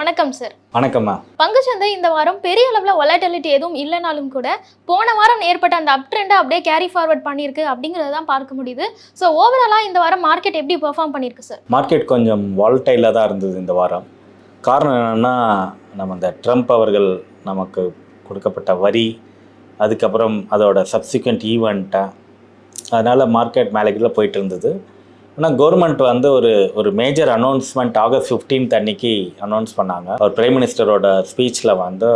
வணக்கம் சார் வணக்கம்மா. பங்குச்சந்தை இந்த வாரம் பெரிய அளவில் வொலாட்டிலிட்டி எதுவும் இல்லைனாலும் கூட போன வாரம் ஏற்பட்ட அந்த அப் ட்ரெண்டை அப்படியே கேரி ஃபார்வர்ட் பண்ணியிருக்கு அப்படிங்கிறத தான் பார்க்க முடியுது. ஸோ ஓவராலாக இந்த வாரம் மார்க்கெட் எப்படி பெர்ஃபார்ம் பண்ணியிருக்கு சார் மார்க்கெட் கொஞ்சம் வால்டைலாக தான் இருந்தது இந்த வாரம். காரணம் என்னென்னா நம்ம இந்த ட்ரம்ப் அவர்கள் நமக்கு கொடுக்கப்பட்ட வரி அதுக்கப்புறம் அதோட சப்சிக்வெண்ட் ஈவெண்ட்டை அதனால் மார்க்கெட் மேலே கீழே போயிட்டு இருந்தது. ஆனால் கவர்மெண்ட் வந்து ஒரு ஒரு மேஜர் அனௌன்ஸ்மெண்ட் ஆகஸ்ட் 15th அன்னைக்கு அனௌன்ஸ் பண்ணாங்க. அவர் பிரைம் மினிஸ்டரோட ஸ்பீச்சில் வந்து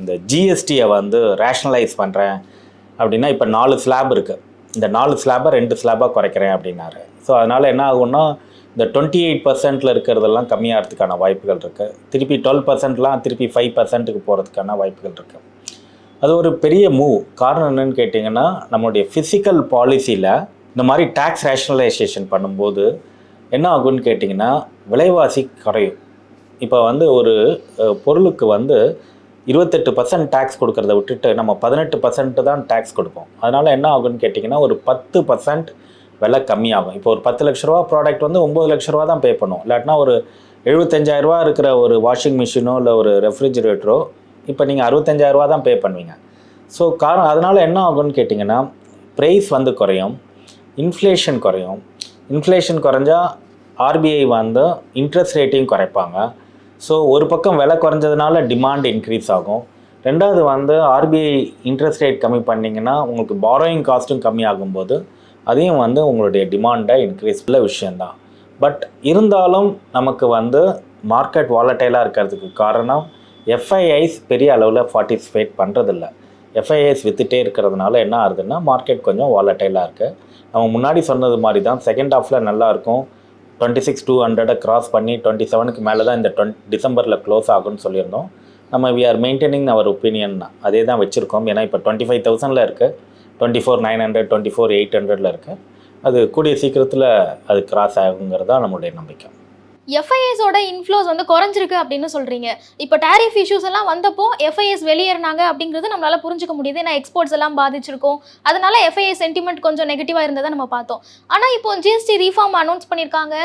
இந்த ஜிஎஸ்டியை வந்து ரேஷனலைஸ் பண்ணுறேன் அப்படின்னா இப்போ நாலு ஸ்லாப் இருக்குது இந்த நாலு ஸ்லாபை ரெண்டு ஸ்லாபாக குறைக்கிறேன் அப்படின்னாரு. ஸோ அதனால் என்ன ஆகும்னா இந்த டுவெண்ட்டி எயிட் பர்சன்ட்டில் இருக்கிறதெல்லாம் கம்மியாகிறதுக்கான வாய்ப்புகள் இருக்குது திருப்பி டுவெல் பர்சன்ட்லாம் திருப்பி ஃபைவ் பர்சன்ட்டுக்கு போகிறதுக்கான வாய்ப்புகள் இருக்குது அது ஒரு பெரிய மூவ் காரணம் என்னென்னு கேட்டிங்கன்னா நம்மளுடைய ஃபிசிக்கல் பாலிசியில் இந்த மாதிரி டேக்ஸ் ரேஷனலைசேஷன் பண்ணும்போது என்ன ஆகும்னு கேட்டிங்கன்னா விலைவாசி குறையும். இப்போ வந்து ஒரு பொருளுக்கு வந்து இருபத்தெட்டு பர்சன்ட் டேக்ஸ் கொடுக்கறத விட்டுட்டு நம்ம பதினெட்டு பர்சன்ட் தான் டேக்ஸ் கொடுப்போம். அதனால் என்ன ஆகும்னு கேட்டிங்கன்னா ஒரு பத்து பர்சன்ட் விலை கம்மியாகும். இப்போ ஒரு பத்து லட்ச ரூபா ப்ராடக்ட் வந்து ஒம்பது லட்ச ரூபா தான் பே பண்ணும். இல்லாட்டினா ஒரு 75000 இருக்கிற ஒரு வாஷிங் மிஷினோ இல்லை ஒரு ரெஃப்ரிஜிரேட்டரோ இப்போ நீங்கள் அறுபத்தஞ்சாயிரரூவா தான் பே பண்ணுவீங்க. ஸோ காரணம் அதனால் என்ன ஆகும்னு கேட்டிங்கன்னா ப்ரைஸ் வந்து குறையும். இன்ஃப்ளேஷன் குறையும். இன்ஃப்ளேஷன் குறைஞ்சா ஆர்பிஐ வந்து இன்ட்ரெஸ்ட் ரேட்டையும் குறைப்பாங்க. ஸோ ஒரு பக்கம் விலை குறைஞ்சதுனால டிமாண்ட் இன்க்ரீஸ் ஆகும். ரெண்டாவது வந்து ஆர்பிஐ இன்ட்ரெஸ்ட் ரேட் கம்மி பண்ணிங்கன்னா உங்களுக்கு பாரோயிங் காஸ்ட்டும் கம்மி ஆகும்போது அதையும் வந்து உங்களுடைய டிமாண்டை இன்க்ரீஸ் உள்ள விஷயந்தான் பட் இருந்தாலும் நமக்கு வந்து மார்க்கெட் வாலட்டைலாக இருக்கிறதுக்கு காரணம் எஃப்ஐஐஸ் பெரிய அளவில் பார்ட்டிசிபேட் பண்ணுறதில்ல எஃப்ஐஎஸ் வித்துட்டே இருக்கிறதுனால என்ன ஆகுதுன்னா மார்க்கெட் கொஞ்சம் வாலட்டைலாக இருக்குது நம்ம முன்னாடி சொன்னது மாதிரி தான் செகண்ட் ஹாஃபில் நல்லாயிருக்கும் டுவெண்ட்டி சிக்ஸ் டூ ஹண்ட்ரடை கிராஸ் பண்ணி டுவெண்ட்டி செவனுக்கு மேலே தான் இந்த டுவெண்ட் டிசம்பரில் க்ளோஸ் ஆகும்னு சொல்லியிருந்தோம். நம்ம we are maintaining our opinion அதே தான் வச்சுருக்கோம். ஏன்னா இப்போ டுவெண்ட்டி ஃபைவ் தௌசண்டில் இருக்குது twenty four nine hundred twenty four eight ஹண்ட்ரடில் இருக்குது அது கூடிய சீக்கிரத்தில் அது கிராஸ் ஆகுங்கிறது தான் நம்மளுடைய நம்பிக்கை. எஃப்ஐஎஸோட இன்ஃப்ளோஸ் வந்து குறைஞ்சிருக்கு அப்படின்னு சொல்றீங்க. இப்போ டேரிஃப் இஷ்யூஸ் எல்லாம் வந்தப்போ எஃப்ஐஎஸ் வெளியேறினாங்க அப்படிங்கிறது நம்மளால புரிஞ்சுக்க முடியுது. ஏன்னா எக்ஸ்போர்ட்ஸ் எல்லாம் பாதிச்சிருக்கும். அதனால எஃப்ஐஎஸ் சென்டிமெண்ட் கொஞ்சம் நெகட்டிவாக இருந்ததை நம்ம பார்த்தோம். ஆனால் இப்போ ஜிஎஸ்டி ரீஃபார்ம் அனௌன்ஸ் பண்ணியிருக்காங்க.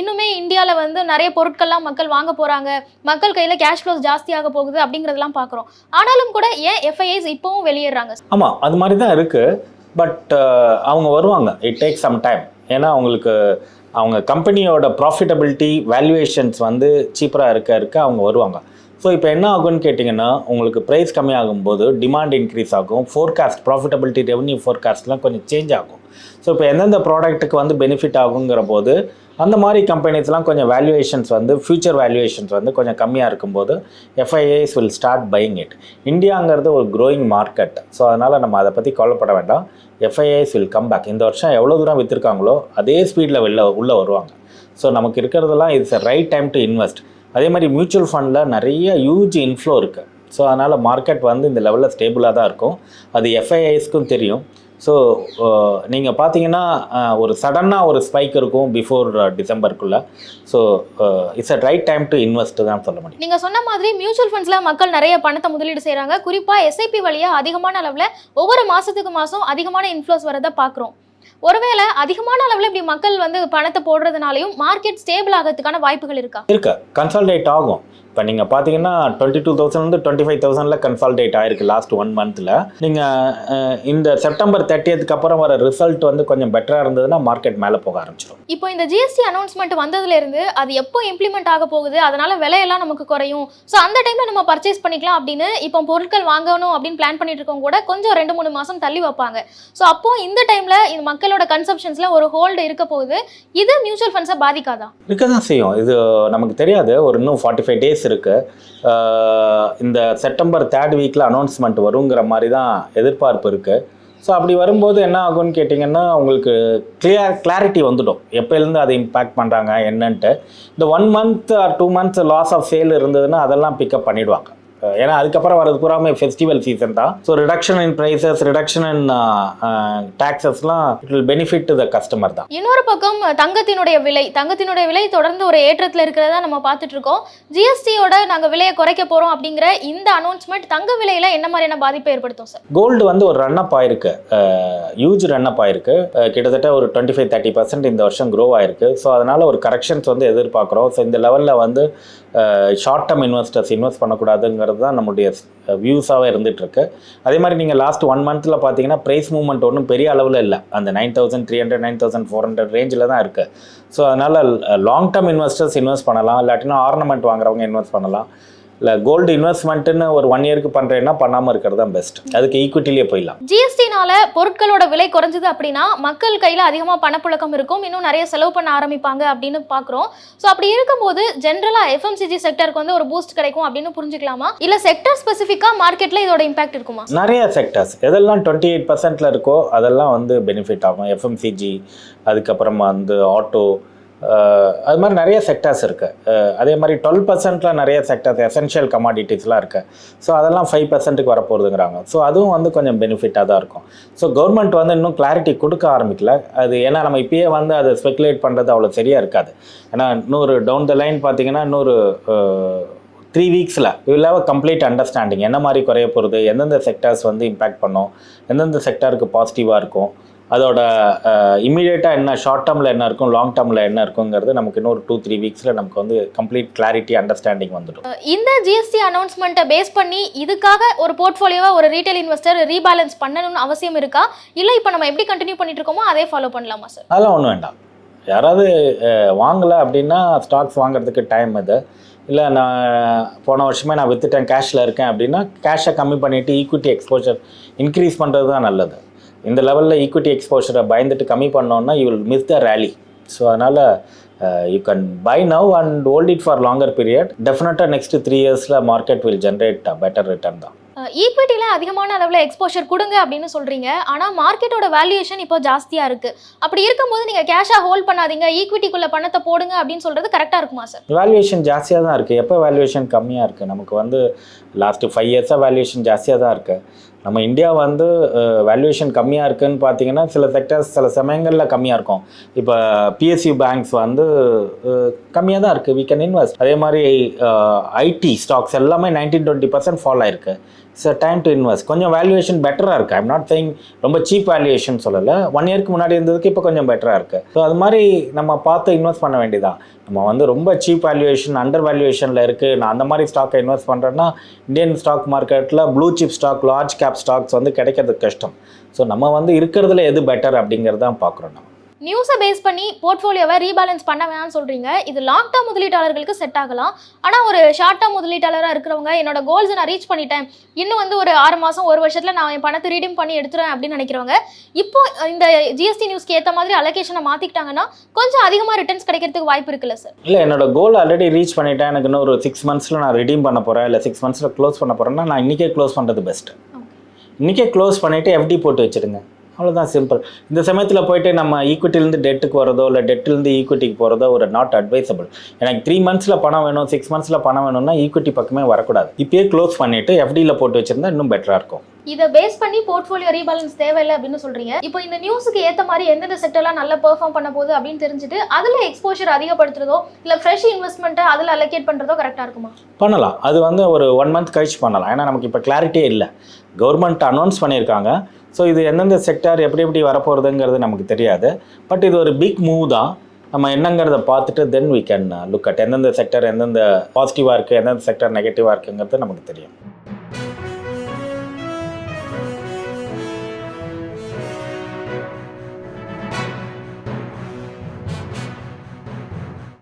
இன்னுமே இந்தியாவில் வந்து நிறைய பொருட்கள்லாம் மக்கள் வாங்க போறாங்க. மக்கள் கையில் கேஷ் ஃப்ளோஸ் ஜாஸ்தியாக போகுது அப்படிங்கிறதெல்லாம் பார்க்குறோம். ஆனாலும் கூட ஏன் எஃப்ஐஎஸ் இப்போவும் வெளியேறாங்க? ஆமாம் அது மாதிரி தான் இருக்குது பட் அவங்க வருவாங்க. இட் டேக் சம் டைம் ஏன்னா அவங்களுக்கு அவங்க கம்பெனியோட ப்ராஃபிட்டபிலிட்டி வேல்யூவேஷன்ஸ் வந்து சீப்பராக இருக்க இருக்க அவங்க வருவாங்க. ஸோ இப்போ என்ன ஆகும்னு கேட்டிங்கன்னா உங்களுக்கு ப்ரைஸ் கம்மியாகும் போது டிமாண்ட் இன்க்ரீஸ் ஆகும் ஃபோர்காஸ்ட் ப்ராஃபிட்டபிலிட்டி ரெவன்யூ ஃபோர்காஸ்ட்லாம் கொஞ்சம் சேஞ்ச் ஆகும். ஸோ இப்போ எந்தெந்த ப்ராடக்ட்டுக்கு வந்து பெனிஃபிட் ஆகுங்கிற போது அந்த மாதிரி கம்பெனிஸ்லாம் கொஞ்சம் வேல்யூவேஷன்ஸ் வந்து ஃபியூச்சர் வேல்யூவேஷன்ஸ் வந்து கொஞ்சம் கம்மியாக இருக்கும்போது FIIs will start buying it இந்தியாங்கிறது ஒரு க்ரோயிங் மார்க்கெட் ஸோ அதனால் நம்ம அதை பற்றி கவலைப்பட வேண்டாம். எஃப்ஐஏஸ் வில் கம் பேக் இந்த வருஷம் எவ்வளோ தூரம் விற்றுருக்காங்களோ அதே ஸ்பீடில் வெளில உள்ளே வருவாங்க. ஸோ நமக்கு இருக்கிறதெல்லாம் it's a right time to invest அதே மாதிரி மியூச்சுவல் ஃபண்டில் நிறைய ஹியூஜ் இன்ஃப்ளோ இருக்குது ஸோ அதனால் மார்க்கெட் வந்து இந்த லெவலில் ஸ்டேபிளாக தான் இருக்கும். அது எஃப்ஐஐஸ்க்கும் தெரியும். ஸோ நீங்கள் பார்த்தீங்கன்னா ஒரு சடனாக ஒரு ஸ்பைக் இருக்கும் before டிசம்பருக்குள்ளே so it's a right time to invest தான் சொல்ல முடியும். நீங்க சொன்ன மாதிரி மியூச்சுவல் ஃபண்ட்ஸ்ல மக்கள் நிறைய பணத்தை முதலீடு செய்றாங்க. குறிப்பா எஸ்ஐபி வழியா அதிகமான அளவுல ஒவ்வொரு மாசத்துக்கு மாசம் அதிகமான இன்ஃப்ளோஸ் வரதை பாக்குறோம். ஒருவேளை அதிகமான அளவுல இப்படி மக்கள் வந்து பணத்தை போடுறதுனாலையும் மார்க்கெட் ஸ்டேபிள் ஆகிறதுக்கான வாய்ப்புகள் இருக்கா? இருக்கு. கன்சால்டேட் ஆகும். இப்போ நீங்கள் பார்த்தீங்கன்னா twenty two thousand twenty five தௌசண்டில் consolidate ஆயிருக்கு லாஸ்ட் ஒன் மந்த்தில் நீங்கள் இந்த செப்டம்பர் தேர்ட்டியத்துக்கு அப்புறம் வர ரிசல்ட் வந்து கொஞ்சம் பெட்டராக இருந்ததுன்னா மார்க்கெட் மேலே போக ஆரம்பிச்சிடும் இப்போ இந்த ஜிஎஸ்டி அனௌன்ஸ்மெண்ட் வந்ததுல இருந்து அது எப்போ இம்ப்ளிமெண்ட் ஆக போகுது அதனால விலையெல்லாம் நமக்கு குறையும். ஸோ அந்த டைம்ல நம்ம பர்ச்சேஸ் பண்ணிக்கலாம் அப்படின்னு இப்போ பொருட்கள் வாங்கணும் அப்படின்னு பிளான் பண்ணிட்டு இருக்கவங்க கூட கொஞ்சம் ரெண்டு மூணு மாசம் தள்ளி வைப்பாங்க. ஸோ அப்போ இந்த டைம்ல இந்த மக்களோட கன்சப்ஷன்ஸ்ல ஒரு ஹோல்டு இருக்க போகுது. இது மியூச்சுவல் ஃபண்ட்ஸை பாதிக்காதா? இருக்க தான் செய்யும். இது நமக்கு தெரியாது. ஒரு இன்னும் ஃபார்ட்டி ஃபைவ் டேஸ் இருக்குது இந்த செப்டம்பர் தேர்ட் வீக்கில் அனௌன்ஸ்மெண்ட் வருங்கிற மாதிரி தான் எதிர்பார்ப்பு இருக்குது ஸோ அப்படி வரும்போது என்ன ஆகும்னு கேட்டிங்கன்னா உங்களுக்கு கிளியர் கிளாரிட்டி வந்துடும். எப்போலேருந்து அதை இம்பேக்ட் பண்ணுறாங்க என்னன்ட்டு. இந்த one month or two months loss of sale இருந்ததுன்னா அதெல்லாம் பிக்கப் பண்ணிடுவாங்க. ஏன்னா அதுக்கப்புறம் வரது பூராமே ஃபெஸ்டிவல் சீசன் தான். So reduction in prices reduction in டாக்ஸஸ்லாம் it will benefit to the customer தான். இன்னொரு பக்கம் தங்கத்தினுடைய விலை. தங்கத்தினுடைய விலை தொடர்ந்து ஒரு ஏற்றத்தில் இருக்கிறதா நம்ம பார்த்துட்டு இருக்கோம். ஜிஎஸ்டியோட நாங்க விலையை குறைக்க போறோம் அப்படிங்கிற இந்த அனௌன்ஸ்மெண்ட் தங்க விலையில என்ன மாதிரியான பாதிப்பை ஏற்படுத்தும் சார் கோல்டு வந்து ஒரு ரன் அப் ஆயிருக்கு. ஹியூஜ் ரன் அப் ஆயிருக்கு. கிட்டத்தட்ட ஒரு டுவெண்ட்டி ஃபைவ் தேர்ட்டி பர்சன்ட் இந்த வருஷம் க்ரோ ஆயிருக்கு. ஸோ அதனால ஒரு கரெக்ஷன்ஸ் வந்து எதிர்பார்க்குறோம். ஸோ இந்த லெவலில் வந்து ஷார்ட் டேர்ம் இன்வெஸ்டர்ஸ் இன்வெஸ்ட் பண்ணக்கூடாதுங்கிறது தான் நம்முடைய வியூஸாகவே இருந்துகிட்ருக்கு. அதே மாதிரி நீங்கள் லாஸ்ட் ஒன் மந்த்தில் பார்த்தீங்கன்னா ப்ரைஸ் மூவ்மெண்ட் ஒன்றும் பெரிய அளவில் இல்லை. அந்த nine thousand three hundred nine thousand four hundred ரேஞ்சில் தான் இருக்குது ஸோ அதனால் லாங் டேர்ம் இன்வெஸ்டர்ஸ் இன்வெஸ்ட் பண்ணலாம். இல்லாட்டினா ஆர்னமெண்ட் வாங்குறவங்க இன்வெஸ்ட் பண்ணலாம். இல்லை கோல்டு இன்வெஸ்ட்மெண்ட்டுன்னு ஒரு ஒன் இயருக்கு பண்ணுறேன்னா பண்ணாமல் இருக்கிறது தான் பெஸ்ட் அதுக்கு ஈக்விட்டிலேயே போயிடலாம். ஜிஎஸ்டினால பொருட்களோட விலை குறைஞ்சது அப்படின்னா மக்கள் கையில அதிகமா பணப்புழக்கம் இருக்கும். இன்னும் நிறைய செலவு பண்ண ஆரம்பிப்பாங்க அப்படின்னு பாக்குறோம் ஸோ அப்படி இருக்கும்போது ஜென்ரலா எஃப்எம்சிஜி செக்டருக்கு வந்து ஒரு பூஸ்ட் கிடைக்கும் அப்படின்னு புரிஞ்சுக்கலாமா? இல்ல செக்டர் ஸ்பெசிஃபிக்கா மார்க்கெட்ல இதோட இம்பாக்ட் இருக்குமா? நிறைய செக்டர்ஸ் எதெல்லாம் டுவெண்ட்டி எயிட் பர்சன்டில் இருக்கோ அதெல்லாம் வந்து பெனிஃபிட் ஆகும். எஃப்எம்சிஜி அதுக்கப்புறமா வந்து ஆட்டோ அது மாதிரி நிறைய செக்டர்ஸ் இருக்குது அதே மாதிரி டுவெல் பர்சன்ட்டில் நிறைய செக்டர்ஸ் எசென்ஷியல் கமாடிட்டிஸ்லாம் இருக்குது ஸோ அதெல்லாம் ஃபைவ் பர்சன்ட்டுக்கு வரப்போகுதுங்கிறாங்க. ஸோ அதுவும் வந்து கொஞ்சம் பெனிஃபிட்டாக தான் இருக்கும். ஸோ கவர்மெண்ட் வந்து இன்னும் கிளாரிட்டி கொடுக்க ஆரம்பிக்கல. அது ஏன்னா நம்ம இப்பயே வந்து அதை ஸ்பெக்குலேட் பண்ணுறது அவ்வளோ சரியாக இருக்காது. ஏன்னா இன்னொரு டவுன் த லைன் பார்த்தீங்கன்னா இன்னொரு த்ரீ வீக்ஸில் வில் ஹவ் கம்ப்ளீட் அண்டர்ஸ்டாண்டிங் என்ன மாதிரி குறைய போகிறது எந்தெந்த செக்டர்ஸ் வந்து இம்பேக்ட் பண்ணும் எந்தெந்த செக்டருக்கு பாசிட்டிவாக இருக்கும். அதோட இமீடியட்டாக என்ன ஷார்ட் டேர்மில் என்ன இருக்கும் லாங் டேர்மில் என்ன இருக்குங்கிறது நமக்கு இன்னொரு டூ த்ரீ வீக்ஸில் நமக்கு வந்து கம்ப்ளீட் கிளாரிட்டி அண்டர்ஸ்டாண்டிங் வந்துடும். இந்த ஜிஎஸ்டி அனௌன்ஸ்மெண்ட்டை பேஸ் பண்ணி இதுக்காக ஒரு போர்ட்ஃபோலியோவை ஒரு ரீட்டைல் இன்வெஸ்டர் ரீபேலன்ஸ் பண்ணணும்னு அவசியம் இருக்கா? இல்லை இப்போ நம்ம எப்படி கண்டினியூ பண்ணிட்டு இருக்கோமோ அதே ஃபாலோ பண்ணலாமா சார் அதெல்லாம் ஒன்றும் வேண்டாம். யாராவது வாங்கலை அப்படின்னா ஸ்டாக்ஸ் வாங்குறதுக்கு டைம் இது. இல்லை நான் போன வருஷமே நான் வித்துட்டேன் கேஷில் இருக்கேன் அப்படின்னா கேஷை கம்மி பண்ணிவிட்டு ஈக்விட்டி எக்ஸ்போஷர் இன்க்ரீஸ் பண்ணுறது தான் நல்லது. இந்த லெவலில் ஈக்விட்டி எக்ஸ்போஷரை பயந்துட்டு கம்மி பண்ணோன்னா you will miss the rally so அதனால் you can buy now and hold it for longer period டெஃபினட்டாக நெக்ஸ்ட் த்ரீ இயர்ஸில் market will generate better return தான். ஈக்விட்டியில் அதிகமான அளவில் எக்ஸ்போஷர் கொடுங்க அப்படின்னு சொல்கிறீங்க ஆனால் மார்க்கெட்டோட வேல்யூஷன் இப்போ ஜாஸ்தியாக இருக்குது அப்படி இருக்கும்போது நீங்கள் கேஷாக ஹோல்ட் பண்ணாதீங்க. ஈக்விட்டிக்குள்ளே பணத்தை போடுங்க அப்படின்னு சொல்கிறது கரெக்டாக இருக்குமா சார் வேல்யூவேஷன் ஜாஸ்தியாக தான் இருக்குது எப்போ வேல்யூவேஷன் கம்மியாக இருக்குது நமக்கு வந்து லாஸ்ட்டு ஃபைவ் இயர்ஸாக வேல்யூவேஷன் ஜாஸ்தியாக தான் இருக்குது நம்ம இந்தியா வந்து வேல்யூவேஷன் கம்மியாக இருக்குன்னு பார்த்தீங்கன்னா சில செக்டர்ஸ் சில சமயங்களில் கம்மியாக இருக்கும். இப்போ பிஎஸ்யூ பேங்க்ஸ் வந்து கம்மியாக தான் இருக்குது we கேன் இன்வெஸ்ட் அதே மாதிரி ஐடி ஸ்டாக்ஸ் எல்லாமே நைன்டீன் டுவெண்ட்டி பர்சன்ட் ஃபால் ஆயிருக்கு. இட்ஸ் டைம் டு இன்வெஸ்ட் கொஞ்சம் வேல்யூவேஷன் பெட்டராக இருக்குது ஐம் நாட் திங் ரொம்ப சீப் வேல்யூவேஷன் சொல்லலை. ஒன் இயர்க்கு முன்னாடி இருந்ததுக்கு இப்போ கொஞ்சம் பெட்டராக இருக்குது ஸோ அது மாதிரி நம்ம பார்த்து இன்வெஸ்ட் பண்ண வேண்டியதான் நம்ம வந்து ரொம்ப சீப் வேல்யூவேஷன் அண்டர் வேல்யூவேஷனில் இருக்குது நான் அந்த மாதிரி ஸ்டாக்கை இன்வெஸ்ட் பண்ணுறேன்னா இந்தியன் ஸ்டாக் மார்க்கெட்டில் blue chip stock large cap stocks வந்து கிடைக்கிறது கஷ்டம். ஸோ நம்ம வந்து இருக்கிறதுல எது பெட்டர் அப்படிங்கிறது தான் பார்க்குறோம் நம்ம. நியூஸை பேஸ் பண்ணி போர்ட்ஃபோலியோவை ரீபேலன்ஸ் பண்ண வேணாம்னு சொல்கிறீங்க இது லாங் டேர்ம் முதலீட்டாளர்களுக்கு செட் ஆகலாம். ஆனால் ஒரு ஷார்ட் டேர்ம் முதலீட்டாளராக இருக்கிறவங்க என்னோட கோல்ஸை நான் ரீச் பண்ணிட்டேன். இன்னும் வந்து ஒரு ஆறு மாதம் ஒரு வருஷத்தில் நான் என் பணத்தை ரீடீம் பண்ணி எடுத்துறேன் அப்படின்னு நினைக்கிறவங்க இப்போ இந்த ஜிஎஸ்டி நியூஸ்க்கு ஏற்ற மாதிரி அலோகேஷனை மாற்றிக்கிட்டாங்கன்னா கொஞ்சம் அதிகமாக ரிட்டர்ன்ஸ் கிடைக்கிறதுக்கு வாய்ப்பு இருக்குல்ல சார் இல்லை என்னோட கோல் ஆல்ரெடி ரீச் பண்ணிட்டேன். எனக்கு இன்னும் ஒரு சிக்ஸ் மந்த்ஸில் நான் ரிடீம் பண்ண போகிறேன் இல்லை சிக்ஸ் மந்த்ஸில் க்ளோஸ் பண்ண போகிறேன்னா நான் இன்றைக்கே க்ளோஸ் பண்ணுறது பெஸ்ட்டு இன்றைக்கே க்ளோஸ் பண்ணிவிட்டு எஃப்டி போட்டு வச்சுடுங்க. அவ்வளோதான் சிம்பிள் இந்த சமயத்தில் போயிட்டு நம்ம ஈக்விட்டிலேருந்து டெட்டுக்கு வரதோ இல்லை டெட்டிலேருந்து ஈக்விட்டிக்கு போகிறதோ ஒரு நாட் அட்வைசபிள் எனக்கு த்ரீ மந்த்ஸில் பணம் வேணும் சிக்ஸ் மந்த்ஸில் பணம் வேணும்னா ஈக்விட்டி பக்கமே வரக்கூடாது. இப்பயே க்ளோஸ் பண்ணிவிட்டு எஃப்டியில் போட்டு வச்சுருந்தா இன்னும் பெட்டராக இருக்கும். இதை பேஸ் பண்ணி போர்ட்ஃபோலியோ ரீபேலன்ஸ் தேவையில்லை அப்படின்னு சொல்றீங்க. இப்போ இந்த நியூஸுக்கு ஏற்ற மாதிரி எந்தெந்த செக்டர்லாம் நல்லா பெர்ஃபார்ம் பண்ண போகுது அப்படின்னு தெரிஞ்சுட்டு அதில் எக்ஸ்போஷர் அதிகப்படுத்துறதோ இல்லை ஃப்ரெஷ் இன்வெஸ்ட்மெண்ட்டை அதில் அலோகேட் பண்ணுறதோ கரெக்டாக இருக்குமா? பண்ணலாம். அது வந்து ஒரு ஒன் மந்த் கழிச்சு பண்ணலாம். ஏன்னா நமக்கு இப்போ கிளாரிட்டியே இல்லை. கவர்மெண்ட் அனௌன்ஸ் பண்ணியிருக்காங்க. ஸோ இது எந்தெந்த செக்டார் எப்படி எப்படி வரப்போகிறதுங்கிறது நமக்கு தெரியாது. பட் இது ஒரு பிக் மூவ் தான். நம்ம என்னங்கிறத பார்த்துட்டு then we can look at எந்தெந்த செக்டர் எந்தெந்த பாசிட்டிவாக இருக்குது எந்தெந்த செக்டர் நெகட்டிவாக இருக்குங்கிறது நமக்கு தெரியும்.